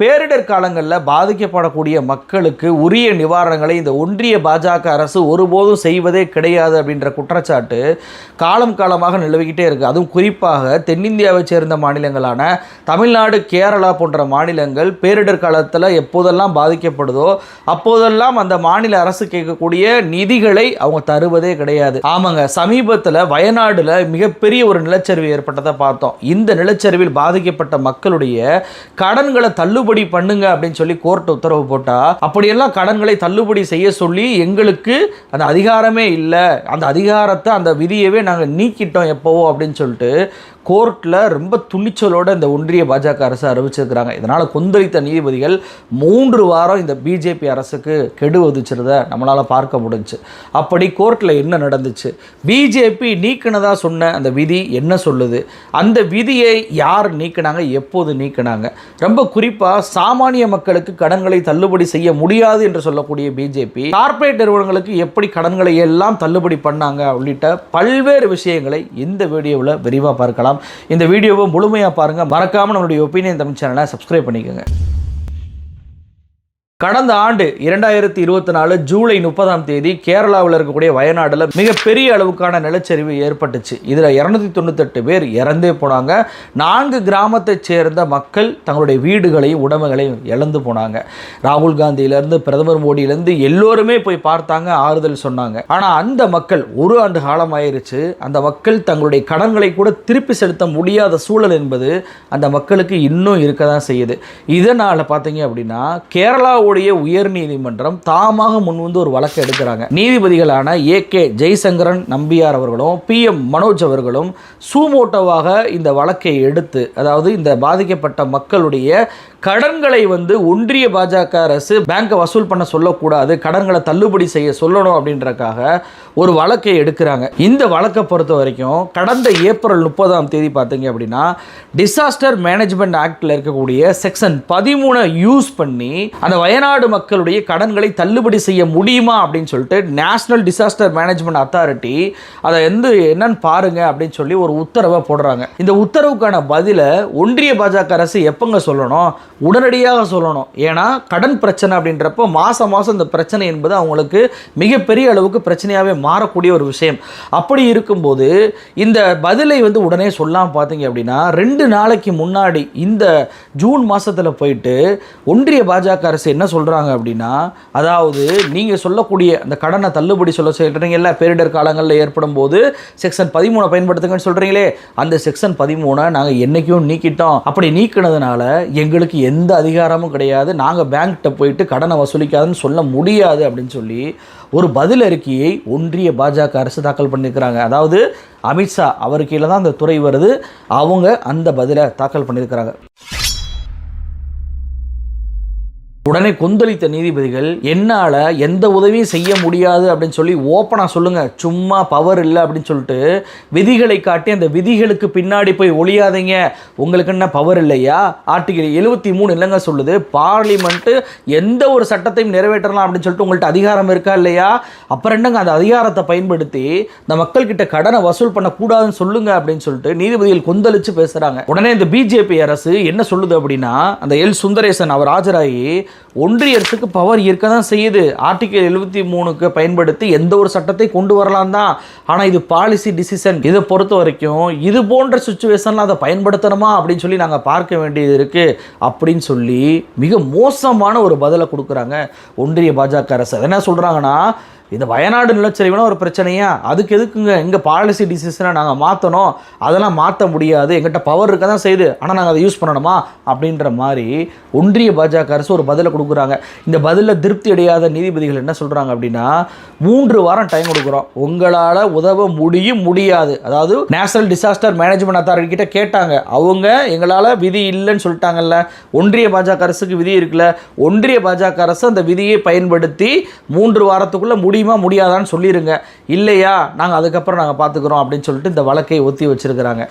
பேரிடர் காலங்களில் பாதிக்கப்படக்கூடிய மக்களுக்கு உரிய நிவாரணங்களை இந்த ஒன்றிய பாஜக அரசு ஒருபோதும் செய்வதே கிடையாது அப்படின்ற குற்றச்சாட்டு காலம் காலமாக நிலவிக்கிட்டே இருக்குது அதுவும் குறிப்பாக தென்னிந்தியாவை சேர்ந்த மாநிலங்களான தமிழ்நாடு கேரளா போன்ற மாநிலங்கள் பேரிடர் காலத்தில் எப்போதெல்லாம் பாதிக்கப்படுதோ அப்போதெல்லாம் அந்த மாநில அரசு கேட்கக்கூடிய நிதிகளை அவங்க தருவதே கிடையாது. ஆமாங்க சமீபத்தில் வயநாடில் மிகப்பெரிய ஒரு நிலச்சரிவு ஏற்பட்டதை பார்த்தோம். இந்த நிலச்சரிவில் பாதிக்கப்பட்ட மக்களுடைய கடன்களை தள்ளுபடி பண்ணுங்க அப்படின்னு சொல்லி கோர்ட் உத்தரவு போட்டா அப்படியெல்லாம் கடன்களை தள்ளுபடி செய்ய சொல்லி எங்களுக்கு அந்த அதிகாரமே இல்லை. அந்த அதிகாரத்தை அந்த விதியவே நாங்கள் நீக்கிட்டோம் எப்போவோ அப்படின்னு சொல்லிட்டு கோர்ட்டில் ரொம்ப துணிச்சலோட இந்த ஒன்றிய பாஜக அரசு அறிவிச்சிருக்கிறாங்க. இதனால் கொந்தளித்த நீதிபதிகள் மூன்று வாரம் இந்த பிஜேபி அரசுக்கு கெடு விதிச்சிருத நம்மளால் பார்க்க முடிஞ்சுச்சு அப்படி கோர்ட்டில் என்ன நடந்துச்சு? பிஜேபி நீக்கினதா சொன்ன அந்த விதி என்ன சொல்லுது? அந்த விதியை யார் நீக்கினாங்க? எப்போது நீக்கினாங்க? ரொம்ப குறிப்பாக சாமானிய மக்களுக்கு கடன்களை தள்ளுபடி செய்ய முடியாது என்று சொல்லக்கூடிய பிஜேபி கார்ப்பரேட் நிறுவனங்களுக்கு எப்படி கடன்களை எல்லாம் தள்ளுபடி பண்ணாங்க உள்ளிட்ட பல்வேறு விஷயங்களை இந்த வீடியோவில் விரிவாக பார்க்கலாம். இந்த வீடியோவை முழுமையாக பாருங்கள் மறக்காமல் நம்மளுடைய ஒப்பீனியன் தமிழ் சேனலை சப்ஸ்கிரைப் பண்ணிக்கோங்க. கடந்த ஆண்டு இரண்டாயிரத்தி இருபத்தி நாலு ஜூலை முப்பதாம் தேதி கேரளாவில் இருக்கக்கூடிய வயநாடில் மிகப்பெரிய அளவுக்கான நிலச்சரிவு ஏற்பட்டுச்சு. இதில் இரநூத்தி தொண்ணூத்தெட்டு பேர் இறந்தே போனாங்க. நான்கு கிராமத்தைச் சேர்ந்த மக்கள் தங்களுடைய வீடுகளையும் உடமைகளையும் இழந்து போனாங்க. ராகுல் காந்தியிலேருந்து பிரதமர் மோடியிலேருந்து எல்லோருமே போய் பார்த்தாங்க ஆறுதல் சொன்னாங்க. ஆனால் அந்த மக்கள் ஒரு ஆண்டு காலம் ஆயிருச்சு அந்த மக்கள் தங்களுடைய கடன்களை கூட திருப்பி செலுத்த முடியாத சூழல் என்பது அந்த மக்களுக்கு இன்னும் இருக்க தான் செய்யுது. இதனால் பார்த்தீங்க அப்படின்னா கேரளா கேரளாவுடைய உயர் நீதிமன்றம் தாமாக முன்வந்து ஒரு வழக்கு எடுக்கிறாங்க. நீதிபதிகளான ஏ கே ஜெய்சங்கரன் நம்பியார் அவர்களும் பி எம் மனோஜ் அவர்களும் சூமோட்டோவாக இந்த வழக்கை எடுத்து அதாவது இந்த பாதிக்கப்பட்ட மக்களுடைய கடன்களை வந்து ஒன்றிய பாஜக அரசு பேங்கை வசூல் பண்ண சொல்லக்கூடாது கடன்களை தள்ளுபடி செய்ய சொல்லணும் அப்படின்றக்காக ஒரு வழக்கை எடுக்கிறாங்க. இந்த வழக்கை பொறுத்த வரைக்கும் கடந்த ஏப்ரல் முப்பதாம் தேதி பார்த்தீங்க அப்படின்னா டிசாஸ்டர் மேனேஜ்மெண்ட் ஆக்டில் இருக்கக்கூடிய செக்ஷன் பதிமூணை யூஸ் பண்ணி அந்த வயநாடு மக்களுடைய கடன்களை தள்ளுபடி செய்ய முடியுமா அப்படின்னு சொல்லிட்டு நேஷனல் டிசாஸ்டர் மேனேஜ்மெண்ட் அத்தாரிட்டி அதை வந்து என்னன்னு பாருங்க அப்படின்னு சொல்லி ஒரு உத்தரவை போடுறாங்க. இந்த உத்தரவுக்கான பதிலை ஒன்றிய பாஜக அரசு எப்பங்க சொல்லணும்? உடனடியாக சொல்லணும். ஏன்னா கடன் பிரச்சனை அப்படின்றப்போ மாதம் மாதம் இந்த பிரச்சனை என்பது அவங்களுக்கு மிகப்பெரிய அளவுக்கு பிரச்சனையாகவே மாறக்கூடிய ஒரு விஷயம். அப்படி இருக்கும்போது இந்த பதிலை வந்து உடனே சொல்லாமல் பார்த்தீங்க அப்படின்னா ரெண்டு நாளைக்கு முன்னாடி இந்த ஜூன் மாதத்தில் போயிட்டு ஒன்றிய பாஜக அரசு என்ன சொல்கிறாங்க அப்படின்னா அதாவது நீங்கள் சொல்லக்கூடிய அந்த கடனை தள்ளுபடி சொல்ல சொல்கிறீங்கல்ல பேரிடர் காலங்களில் ஏற்படும் போது செக்ஷன் பதிமூணை பயன்படுத்துங்கன்னு சொல்கிறீங்களே அந்த செக்ஷன் பதிமூணை நாங்கள் என்றைக்கும் நீக்கிட்டோம். அப்படி நீக்கினதுனால எங்களுக்கு எந்த அதிகாரமும் கிடையாது. நாங்கள் பேங்க்கிட்ட போயிட்டு கடனை வசூலிக்காதுன்னு சொல்ல முடியாது அப்படின்னு சொல்லி ஒரு பதில் அறிக்கையை ஒன்றிய பாஜக அரசு தாக்கல் பண்ணியிருக்கிறாங்க அதாவது அமித்ஷா அவர் கீழே தான் அந்த துறை வருது. அவங்க அந்த பதிலை தாக்கல் பண்ணியிருக்கிறாங்க உடனே கொந்தளித்த நீதிபதிகள் என்னால் எந்த உதவியும் செய்ய முடியாது அப்படின்னு சொல்லி ஓப்பனாக சொல்லுங்கள் சும்மா பவர் இல்லை அப்படின்னு சொல்லிட்டு விதிகளை காட்டி அந்த விதிகளுக்கு பின்னாடி போய் ஒழியாதீங்க உங்களுக்கு என்ன பவர் இல்லையா? ஆர்டிகல் எழுபத்தி மூணு இல்லைங்க சொல்லுது. பார்லிமெண்ட்டு எந்த ஒரு சட்டத்தையும் நிறைவேற்றலாம் அப்படின்னு சொல்லிட்டு உங்கள்கிட்ட அதிகாரம் இருக்கா இல்லையா? அப்புறம் என்னங்க அந்த அதிகாரத்தை பயன்படுத்தி இந்த மக்கள்கிட்ட கடனை வசூல் பண்ணக்கூடாதுன்னு சொல்லுங்க அப்படின்னு சொல்லிட்டு நீதிபதிகள் கொந்தளிச்சு பேசுகிறாங்க உடனே இந்த பிஜேபி அரசு என்ன சொல்லுது அப்படின்னா அந்த எல் சுந்தரேசன் அவர் ஆஜராகி ஒன்றிய அரசுக்கு பவர் இருக்க தான் செய்யுது. ஆர்டிகல் எழுபத்தி மூணுக்கு பயன்படுத்தி எந்த ஒரு சட்டத்தை கொண்டு வரலாம் தான். ஆனால் இது பாலிசி டிசிஷன் இதை பொறுத்த வரைக்கும் இது போன்ற சுச்சுவேஷனில் அதை பயன்படுத்தணுமா அப்படின்னு சொல்லி நாங்கள் பார்க்க வேண்டியது இருக்குது அப்படின்னு சொல்லி மிக மோசமான ஒரு பதிலை கொடுக்குறாங்க ஒன்றிய பாஜக அரசு. என்ன சொல்கிறாங்கன்னா இந்த வயநாடு நிலச்சரிவுனா ஒரு பிரச்சனையா? அதுக்கு எதுக்குங்க? எங்கள் பாலிசி டிசிஷனை நாங்கள் மாற்றணும் அதெல்லாம் மாற்ற முடியாது. எங்கிட்ட பவர் இருக்க தான் செய்யுது. ஆனால் நாங்கள் அதை யூஸ் பண்ணணுமா? அப்படின்ற மாதிரி ஒன்றிய பாஜக அரசு ஒரு பதிலை கொடுக்குறாங்க. இந்த பதிலில் திருப்தி அடையாத நீதிபதிகள் என்ன சொல்கிறாங்க அப்படின்னா மூன்று வாரம் டைம் கொடுக்குறோம். உங்களால் உதவ முடியும் முடியாது. அதாவது நேஷனல் டிசாஸ்டர் மேனேஜ்மெண்ட் அத்தாரிட்டி கிட்ட கேட்டாங்க. அவங்க எங்களால் விதி இல்லைன்னு சொல்லிட்டாங்கல்ல. ஒன்றிய பாஜக அரசுக்கு விதி இருக்குல்ல. ஒன்றிய பாஜக அரசு அந்த விதியை பயன்படுத்தி மூன்று வாரத்துக்குள்ளே முடி முடியுமா முடியாதான்னு சொல்லிடுங்க இல்லையா? நாங்கள் அதுக்கப்புறம் நாங்கள் பார்த்துக்குறோம் அப்படின்னு சொல்லிட்டு இந்த வழக்கை ஒத்தி வச்சிருக்கிறாங்க.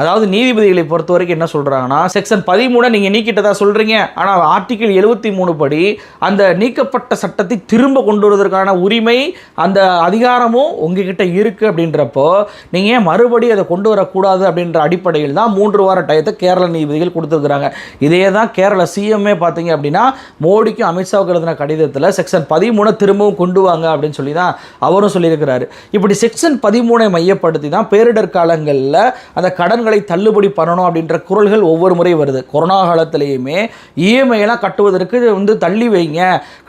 அதாவது நீதிபதிகளை பொறுத்த வரைக்கும் என்ன சொல்கிறாங்கன்னா செக்ஷன் பதிமூணை நீங்கள் நீக்கிட்டதா சொல்கிறீங்க ஆனால் ஆர்டிகிள் எழுபத்தி மூணு படி அந்த நீக்கப்பட்ட சட்டத்தை திரும்ப கொண்டு வருவதற்கான உரிமை அந்த அதிகாரமும் உங்ககிட்ட இருக்கு அப்படின்றப்போ நீங்கள் ஏன் மறுபடி அதை கொண்டு வரக்கூடாது அப்படின்ற அடிப்படையில் தான் மூன்று வார டயத்தை கேரள நீதிபதிகள் கொடுத்துருக்குறாங்க. இதே தான் கேரள சிஎம்ஏ பார்த்தீங்க அப்படின்னா மோடிக்கும் அமித்ஷாவுக்கு எழுதின கடிதத்தில் செக்ஷன் பதிமூணை திரும்பவும் கொண்டு வாங்க அப்படின்னு சொல்லி தான் அவரும் சொல்லியிருக்கிறாரு. இப்படி செக்ஷன் பதிமூணை மையப்படுத்தி தான் பேரிடர் காலங்களில் அந்த கடன் கடன்களை தள்ளுபடி பண்ணணும் அப்படின்ற குரல்கள் ஒவ்வொரு முறை வருது. கொரோனா காலத்திலையுமே இஎம்ஐலாம் கட்டுவதற்கு வந்து தள்ளி வைங்க.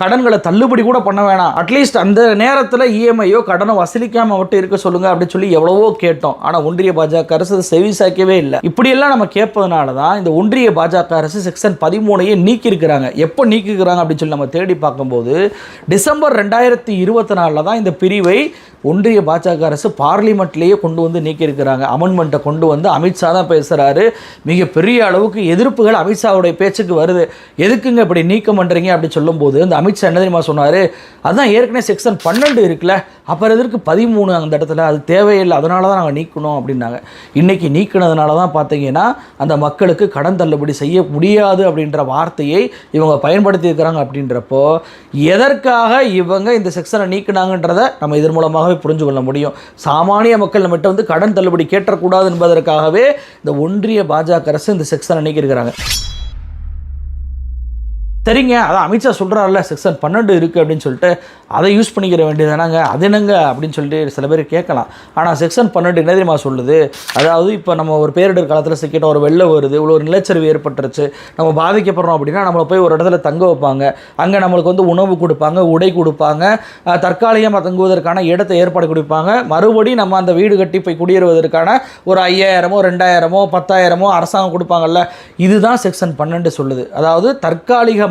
கடன்களை தள்ளுபடி கூட பண்ண வேணாம். அட்லீஸ்ட் அந்த நேரத்தில் இஎம்ஐயோ கடனை வசூலிக்காம மட்டும் இருக்க சொல்லுங்க அப்படின்னு சொல்லி எவ்வளவோ கேட்டோம். ஆனால் ஒன்றிய பாஜக அரசு அதை செவி சாய்க்கவே இல்லை. இப்படியெல்லாம் நம்ம கேட்பதனால தான் இந்த ஒன்றிய பாஜக அரசு செக்ஷன் பதிமூணையே நீக்கியிருக்கிறாங்க. எப்போ நீக்கிக்கிறாங்க அப்படின்னு சொல்லி நம்ம தேடி பார்க்கும்போது டிசம்பர் ரெண்டாயிரத்தி இருபத்தி நாலில் தான் இந்த பிரிவை ஒன்றிய பாஜக அரசு பார்லிமெண்ட்லேயே கொண்டு வந்து நீக்கியிருக்கிறாங்க. அமெண்ட்மெண்ட்டை கொண்டு வந்து அமித்ஷா தான் பேசுகிறாரு மிகப்பெரிய அளவுக்கு எதிர்ப்புகள் அமித்ஷாவுடைய பேச்சுக்கு வருது. எதுக்குங்க இப்படி நீக்கம் பண்ணுறீங்க அப்படி சொல்லும்போது அந்த அமித்ஷா என்ன தெரியுமா சொன்னார்? அதுதான் ஏற்கனவே செக்ஷன் பன்னெண்டு இருக்குல்ல அப்புறம் எதற்கு பதிமூணு அந்த இடத்துல? அது தேவையில்லை அதனால தான் நாங்கள் நீக்கணும் அப்படின்னாங்க. இன்றைக்கி நீக்கினதுனால தான் பார்த்தீங்கன்னா அந்த மக்களுக்கு கடன் தள்ளுபடி செய்ய முடியாது அப்படின்ற வார்த்தையை இவங்க பயன்படுத்தியிருக்கிறாங்க அப்படின்றப்போ எதற்காக இவங்க இந்த செக்ஷனை நீக்கினாங்கன்றதை நம்ம இதன் மூலமாக மூலமாகவே புரிஞ்சு கொள்ள முடியும். சாமானிய மக்கள் நம்மகிட்ட வந்து கடன் தள்ளுபடி கேட்டக்கூடாது என்பதற்காகவே இந்த ஒன்றிய பாஜக அரசு இந்த செக்ஷனை நீக்கியிருக்கிறாங்க. சரிங்க அதான் அமித்ஷா சொல்கிறாரில்ல செக்ஷன் பன்னெண்டு இருக்குது அப்படின்னு சொல்லிட்டு அதை யூஸ் பண்ணிக்கிற வேண்டியதானாங்க அது என்னங்க? அப்படின்னு சொல்லிட்டு சில பேர் கேட்கலாம். ஆனால் செக்ஷன் பன்னெண்டு என்ன தெரியுமா சொல்லுது? அதாவது இப்போ நம்ம ஒரு பேரிடர் காலத்தில் சிக்கிட்டோம் ஒரு வெள்ளம் வருது இவ்வளோ ஒரு நிலச்சரிவு ஏற்பட்டுருச்சு நம்ம பாதிக்கப்படுறோம் அப்படின்னா நம்மளை போய் ஒரு இடத்துல தங்க வைப்பாங்க. அங்கே நம்மளுக்கு வந்து உணவு கொடுப்பாங்க உடை கொடுப்பாங்க தற்காலிகமாக தங்குவதற்கான இடத்தை ஏற்பாடு கொடுப்பாங்க. மறுபடியும் நம்ம அந்த வீடு கட்டி போய் குடியேறுவதற்கான ஒரு ஐயாயிரமோ ரெண்டாயிரமோ பத்தாயிரமோ அரசாங்கம் கொடுப்பாங்கல்ல. இதுதான் செக்ஷன் பன்னெண்டு சொல்லுது. அதாவது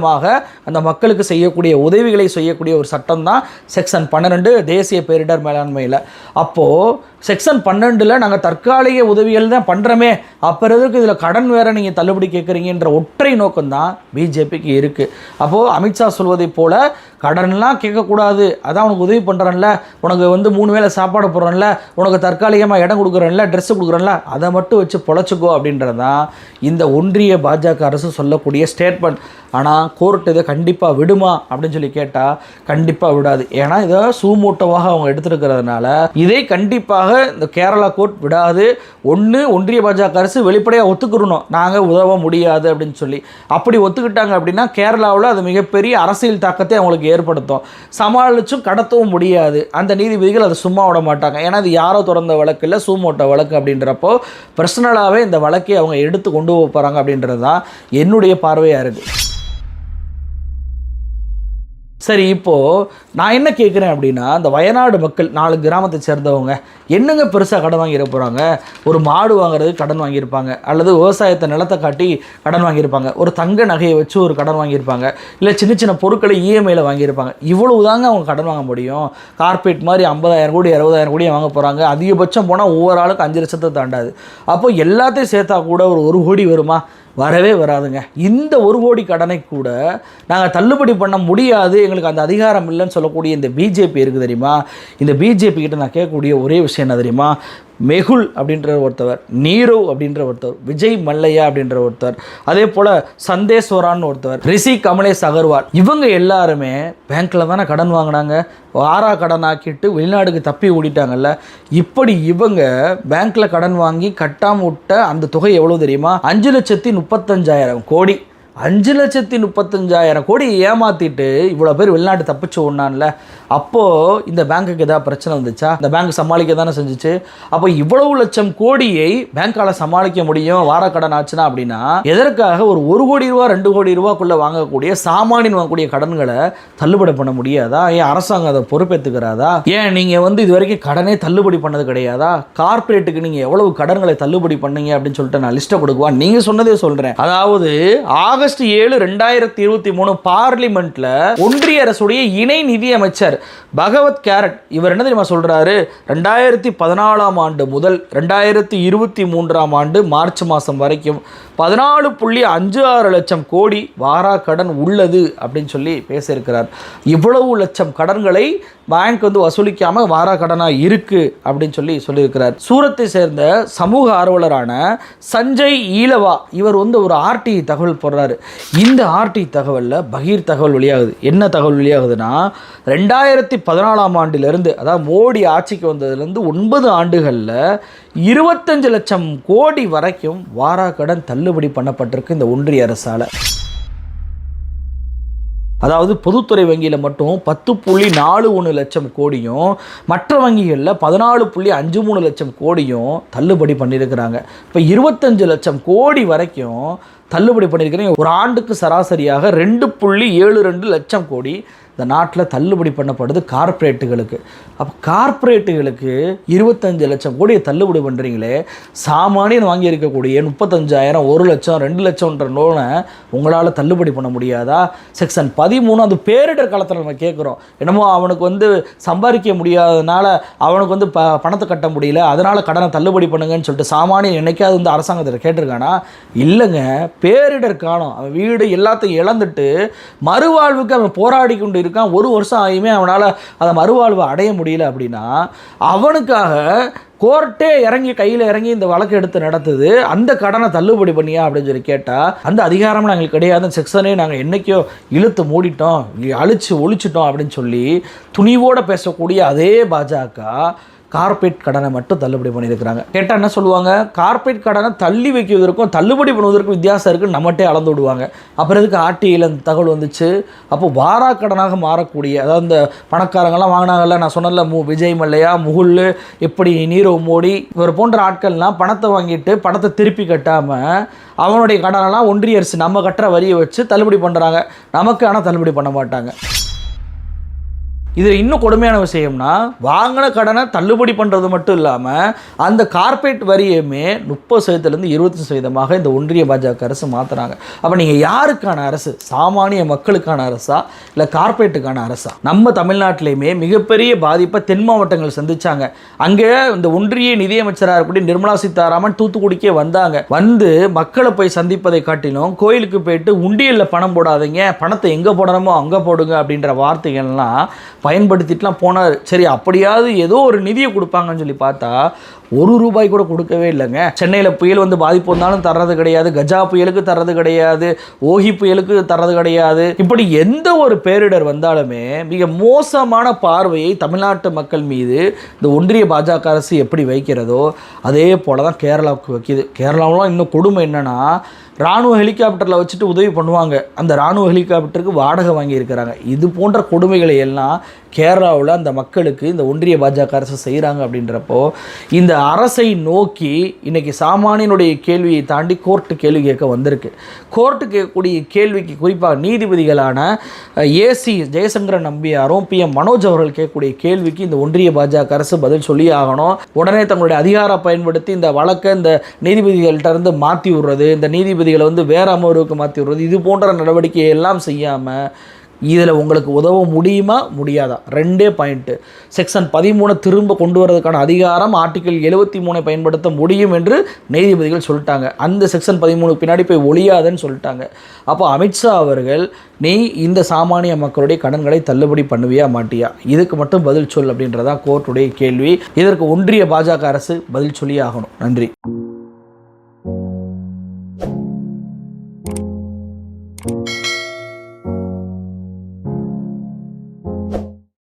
தற்காலிகமாக அந்த மக்களுக்கு செய்யக்கூடிய உதவிகளை செய்யக்கூடிய ஒரு சட்டம் தான் செக்ஷன் பன்னிரெண்டு தேசிய பேரிடர் மேலாண்மையில். அப்போது செக்ஷன் பன்னெண்டில் நாங்கள் தற்காலிக உதவிகள் தான் பண்ணுறோமே அப்புறதுக்கு இதில் கடன் வேறு நீங்கள் தள்ளுபடி கேட்குறீங்கன்ற ஒற்றை நோக்கம் தான் பிஜேபிக்கு இருக்குது அப்போது அமித்ஷா சொல்வதைப் போல் கடன்லாம் கேட்கக்கூடாது. அதான் உனக்கு உதவி பண்ணுறேன்ல உனக்கு வந்து மூணு வேளை சாப்பாடு போடுறேன்ல. உனக்கு தற்காலிகமாக இடம் கொடுக்குறேன்ல ட்ரெஸ்ஸு கொடுக்குறேன்ல அதை மட்டும் வச்சு பொழைச்சிக்கோ அப்படின்றது தான் இந்த ஒன்றிய பாஜக அரசு சொல்லக்கூடிய ஸ்டேட்மெண்ட் ஆனால் கோர்ட் இதை கண்டிப்பாக விடுமா அப்படின்னு சொல்லி கேட்டால் கண்டிப்பாக விடாது. ஏன்னா இதை சூமூட்டமாக அவங்க எடுத்துருக்கிறதுனால இதை கண்டிப்பாக இந்த கேரளா கோர்ட் விடாது. ஒன்று ஒன்றிய பாஜக அரசு வெளிப்படையாக ஒத்துக்கிறணும். நாங்கள் உதவ முடியாது அப்படின்னு சொல்லி. அப்படி ஒத்துக்கிட்டாங்க அப்படின்னா கேரளாவில் அது மிகப்பெரிய அரசியல் தாக்கத்தை அவங்களுக்கு ஏற்படுத்தும். சமாளிச்சும் கடத்தவும் முடியாது. அந்த நீதிபதிகள் அதை சும்மா விட மாட்டாங்க. ஏன்னா அது யாரோ திறந்த வழக்கு இல்லை சூமோட்ட வழக்கு அப்படின்றப்போ பர்சனலாகவே இந்த வழக்கை அவங்க எடுத்து கொண்டு போக போகிறாங்க அப்படின்றது தான் என்னுடைய பார்வையாக இருக்குது சரி இப்போது நான் என்ன கேட்குறேன் அப்படின்னா அந்த வயநாடு மக்கள் நாலு கிராமத்தை சேர்ந்தவங்க என்னங்க பெருசாக கடன் வாங்கிட போகிறாங்க ஒரு மாடு வாங்குறதுக்கு கடன் வாங்கியிருப்பாங்க அல்லது விவசாயத்தை நிலத்தை காட்டி கடன் வாங்கியிருப்பாங்க ஒரு தங்க நகையை வச்சு ஒரு கடன் வாங்கியிருப்பாங்க இல்லை சின்ன சின்ன பொருட்களை இஎம்ஐயில் வாங்கியிருப்பாங்க. இவ்வளவு தாங்க அவங்க கடன் வாங்க முடியும். கார்பரேட் மாதிரி ஐம்பதாயிரம் கோடி அறுபதாயிரம் கோடி வாங்க போகிறாங்க அதிகபட்சம் போனால் ஒவ்வொரு ஆளுக்கு அஞ்சு லட்சத்தை தாண்டாது. அப்போது எல்லாத்தையும் சேர்த்தா கூட ஒரு ஒரு கோடி வருமா? வரவே வராதுங்க. இந்த ஒரு கோடி கடனை கூட நாங்கள் தள்ளுபடி பண்ண முடியாது. எங்களுக்கு அந்த அதிகாரம் இல்லைன்னு சொல்லக்கூடிய இந்த பிஜேபி இருக்குது தெரியுமா? இந்த பிஜேபி கிட்ட நான் கேட்கக்கூடிய ஒரே விஷயம் என்ன தெரியுமா? மெகுல் அப்படின்ற ஒருத்தவர் நீரவ் அப்படின்ற ஒருத்தவர் விஜய் மல்லையா அப்படின்ற ஒருத்தர் அதே போல் சந்தேஸ்வரான்னு ஒருத்தவர் ரிஷி கமலேஷ் அகர்வால் இவங்க எல்லாருமே பேங்க்கில் தானே கடன் வாங்கினாங்க. வாரா கடன் ஆக்கிட்டு வெளிநாடுக்கு தப்பி ஓடிட்டாங்கல்ல. இப்படி இவங்க பேங்க்ல கடன் வாங்கி கட்டாம விட்ட அந்த தொகை எவ்வளவு தெரியுமா? அஞ்சு லட்சத்தி முப்பத்தஞ்சாயிரம் கோடி. அஞ்சு லட்சத்தி முப்பத்தஞ்சாயிரம் கோடி ஏமாத்திட்டு இவ்வளோ பேர் வெளிநாட்டு தப்பிச்சு ஒன்னான்ல அப்போது இந்த பேங்க்குக்கு ஏதாவது பிரச்சனை வந்துச்சா? இந்த பேங்க் சமாளிக்க தானே செஞ்சுச்சு? அப்போ இவ்வளவு லட்சம் கோடியை பேங்க்கால் சமாளிக்க முடியும் வாரக்கடன் ஆச்சுன்னா அப்படின்னா எதற்காக ஒரு ஒரு கோடி ரூபா ரெண்டு கோடி ரூபாக்குள்ளே வாங்கக்கூடிய சாமானியன் வாங்கக்கூடிய கடன்களை தள்ளுபடி பண்ண முடியாதா? ஏன் அரசாங்கம் அதை பொறுப்பேற்றுக்கிறாதா ஏன் நீங்கள் வந்து இது வரைக்கும் கடனே தள்ளுபடி பண்ணது கிடையாதா? கார்ப்பரேட்டுக்கு நீங்கள் எவ்வளவு கடன்களை தள்ளுபடி பண்ணீங்க அப்படின்னு சொல்லிட்டு நான் லிஸ்ட்டை கொடுக்குவா? நீங்கள் சொன்னதே சொல்கிறேன் அதாவது ஆகஸ்ட் ஏழு ரெண்டாயிரத்தி இருபத்தி மூணு பார்லிமெண்ட்ல ஒன்றிய அரசுடைய இணை நிதியமைச்சர் பகவத் கேரட் இவர் என்ன தெரியுமா சொல்றாரு? ரெண்டாயிரத்தி பதினாலாம் ஆண்டு முதல் ரெண்டாயிரத்தி இருபத்தி மூன்றாம் ஆண்டு மார்ச் மாதம் வரைக்கும் பதினாலு புள்ளி அஞ்சு ஆறு லட்சம் கோடி வாரா கடன் உள்ளது அப்படின்னு சொல்லி பேசியிருக்கிறார். இவ்வளவு லட்சம் கடன்களை பேங்க் வந்து வசூலிக்காமல் வாரா கடனாக இருக்கு அப்படின்னு சொல்லி சொல்லியிருக்கிறார். சூரத்தை சேர்ந்த சமூக ஆர்வலரான சஞ்சய் ஈலவா இவர் வந்து ஒரு ஆர்டி தகவல் போடுறாரு. இந்த ஆர்டி தகவலில் பகீர் தகவல் வெளியாகுது. என்ன தகவல் வெளியாகுதுன்னா ரெண்டாயிரத்தி பதினாலாம் ஆண்டிலிருந்து அதாவது மோடி ஆட்சிக்கு வந்ததுலேருந்து ஒன்பது ஆண்டுகளில் இருபத்தஞ்சு லட்சம் கோடி வரைக்கும் வாரா கடன் தள்ளுபடி பண்ணப்பட்டிருக்கு இந்த ஒன்றிய அரசால். அதாவது பொதுத்துறை வங்கியில் மட்டும் பத்து புள்ளி நாலு ஒன்று லட்சம் கோடியும் மற்ற வங்கிகளில் பதினாலு புள்ளி அஞ்சு மூணு லட்சம் கோடியும் தள்ளுபடி பண்ணியிருக்கிறாங்க இப்போ இருபத்தஞ்சு லட்சம் கோடி வரைக்கும் தள்ளுபடி பண்ணியிருக்கிறீங்க ஒரு ஆண்டுக்கு சராசரியாக ரெண்டு புள்ளி ஏழு ரெண்டு லட்சம் கோடி இந்த நாட்டில் தள்ளுபடி பண்ணப்படுது கார்ப்பரேட்டுகளுக்கு. அப்போ கார்ப்பரேட்டுகளுக்கு இருபத்தஞ்சு லட்சம் கோடியை தள்ளுபடி பண்ணுறீங்களே சாமானியன் வாங்கியிருக்கக்கூடிய முப்பத்தஞ்சாயிரம் ஒரு லட்சம் ரெண்டு லட்சம்ன்ற லோனை உங்களால் தள்ளுபடி பண்ண முடியாதா? செக்ஷன் பதிமூணு அது பேரிடர் காலத்தில் நம்ம கேட்குறோம் என்னமோ அவனுக்கு வந்து சம்பாதிக்க முடியாததுனால அவனுக்கு வந்து ப பணத்தை கட்ட முடியல அதனால் கடனை தள்ளுபடி பண்ணுங்கன்னு சொல்லிட்டு சாமானியன் என்னைக்காவது வந்து அரசாங்கத்தில் கேட்டிருக்கானா? இல்லைங்க. பேரிடர் காலம். அவன் வீடு எல்லாத்தையும் இழந்துட்டு மறுவாழ்வுக்கு அவன் போராடி கொண்டு இருக்கான் ஒரு வருஷம் ஆகியுமே அவனால் அதை மறுவாழ்வு அடைய முடியல அப்படின்னா அவனுக்காக கோர்ட்டே இறங்கி கையில் இறங்கி இந்த வழக்கு எடுத்து நடத்துது. அந்த கடனை தள்ளுபடி பண்ணியா அப்படின்னு சொல்லி கேட்டால் அந்த அதிகாரம் நாங்கள் கிடையாது. அந்த செக்ஷனே நாங்கள் என்னைக்கோ இழுத்து மூடிட்டோம் அழிச்சு ஒழிச்சிட்டோம் அப்படின்னு சொல்லி துணிவோடு பேசக்கூடிய அதே பாஜக கார்பரேட் கடனை மட்டும் தள்ளுபடி பண்ணியிருக்கிறாங்க. கேட்டால் என்ன சொல்லுவாங்க? கார்பரேட் கடனை தள்ளி வைக்குவதற்கும் தள்ளுபடி பண்ணுவதற்கும் வித்தியாசம் இருக்குன்னு நம்மகிட்டே அளந்து விடுவாங்க. அப்புறம் இதுக்கு ஆர்டிஐயில் அந்த தகவல் வந்துச்சு? அப்போ வாரா கடனாக மாறக்கூடிய அதாவது இந்த பணக்காரங்கள்லாம் வாங்கினாங்கல்ல நான் சொன்னல மு விஜய் மல்லையா முகுல் இப்படி நீரவ் மோடி இவர் போன்ற ஆட்கள்லாம் பணத்தை வாங்கிட்டு பணத்தை திருப்பி கட்டாமல் அவனுடைய கடனெல்லாம் ஒன்றிய அரசு நம்ம கட்டுற வரியை வச்சு தள்ளுபடி பண்ணுறாங்க நமக்கு ஆனால் தள்ளுபடி பண்ண மாட்டாங்க. இதில் இன்னும் கொடுமையான விஷயம்னா வாங்கின கடனை தள்ளுபடி பண்ணுறது மட்டும் இல்லாமல் அந்த கார்பரேட் வரியுமே முப்பது சதவீதத்துலேருந்து இருபத்தஞ்சு சதவீதமாக இந்த ஒன்றிய பாஜக அரசு மாற்றுறாங்க அப்போ நீங்கள் யாருக்கான அரசு? சாமானிய மக்களுக்கான அரசா? இல்லை கார்பரேட்டுக்கான அரசா? நம்ம தமிழ்நாட்டிலையுமே மிகப்பெரிய பாதிப்பை தென் மாவட்டங்கள் சந்தித்தாங்க அங்கே இந்த ஒன்றிய நிதியமைச்சராக இருக்கக்கூடிய நிர்மலா சீதாராமன் தூத்துக்குடிக்கே வந்தாங்க. வந்து மக்களை போய் சந்திப்பதை காட்டிலும் கோயிலுக்கு போயிட்டு உண்டியலில் பணம் போடாதீங்க பணத்தை எங்கே போடணுமோ அங்கே போடுங்க அப்படின்ற வார்த்தைகள்லாம் பயன்படுத்திட்டுலாம் போனார். சரி அப்படியாவது ஏதோ ஒரு நிதியை கொடுப்பாங்கன்னு சொல்லி பார்த்தா ஒரு ரூபாய் கூட கொடுக்கவே இல்லைங்க. சென்னையில் புயல் வந்து பாதிப்பு வந்தாலும் தர்றது கிடையாது. கஜா புயலுக்கு தர்றது கிடையாது. ஓகி புயலுக்கு தர்றது கிடையாது. இப்படி எந்த ஒரு பேரிடர் வந்தாலுமே மிக மோசமான பார்வையை தமிழ்நாட்டு மக்கள் மீது இந்த ஒன்றிய பாஜக அரசு எப்படி வைக்கிறதோ அதே போல தான் கேரளாவுக்கு வைக்கிது. கேரளாவெலாம் இன்னும் கொடுமை என்னென்னா ராணுவ ஹெலிகாப்டரில் வச்சுட்டு உதவி பண்ணுவாங்க. அந்த ராணுவ ஹெலிகாப்டருக்கு வாடகை வாங்கியிருக்கிறாங்க. இது போன்ற கொடுமைகளை எல்லாம் கேரளாவில் அந்த மக்களுக்கு இந்த ஒன்றிய பாஜக அரசு செய்கிறாங்க அப்படின்றப்போ இந்த அரசை நோக்கி இன்றைக்கி சாமானியனுடைய கேள்வியை தாண்டி கோர்ட்டு கேள்வி கேட்க வந்திருக்கு. கோர்ட்டு கேட்கக்கூடிய கேள்விக்கு குறிப்பாக நீதிபதிகளான AC Jayasankaran நம்பியாரும் P M Manoj அவர்கள் கேட்கக்கூடிய கேள்விக்கு இந்த ஒன்றிய பாஜக அரசு பதில் சொல்லி ஆகணும். உடனே தங்களுடைய அதிகாரம் பயன்படுத்தி இந்த வழக்கை இந்த நீதிபதிகள்கிட்ட இருந்து மாற்றி விடுறது இந்த நீதிபதிகளை வந்து வேற அமர்வுக்கு மாற்றி விடுறது இது போன்ற நடவடிக்கையை எல்லாம் செய்யாமல் இதில் உங்களுக்கு உதவ முடியுமா? முடியாதா? ரெண்டே பாயிண்ட்டு செக்ஷன் பதிமூணை திரும்ப கொண்டு வரதுக்கான அதிகாரம் ஆர்டிகல் எழுபத்தி மூணை பயன்படுத்த முடியும் என்று நீதிபதிகள் சொல்லிட்டாங்க. அந்த செக்ஷன் பதிமூணு பின்னாடி போய் ஒழியாதுன்னு சொல்லிட்டாங்க. அப்போ அமித்ஷா அவர்கள் நீ இந்த சாமானிய மக்களுடைய கடன்களை தள்ளுபடி பண்ணுவியா மாட்டியா? இதுக்கு மட்டும் பதில் சொல் அப்படின்றதான் கோர்ட்டுடைய கேள்வி. இதற்கு ஒன்றிய பாஜக அரசு பதில் சொல்லி ஆகணும். நன்றி.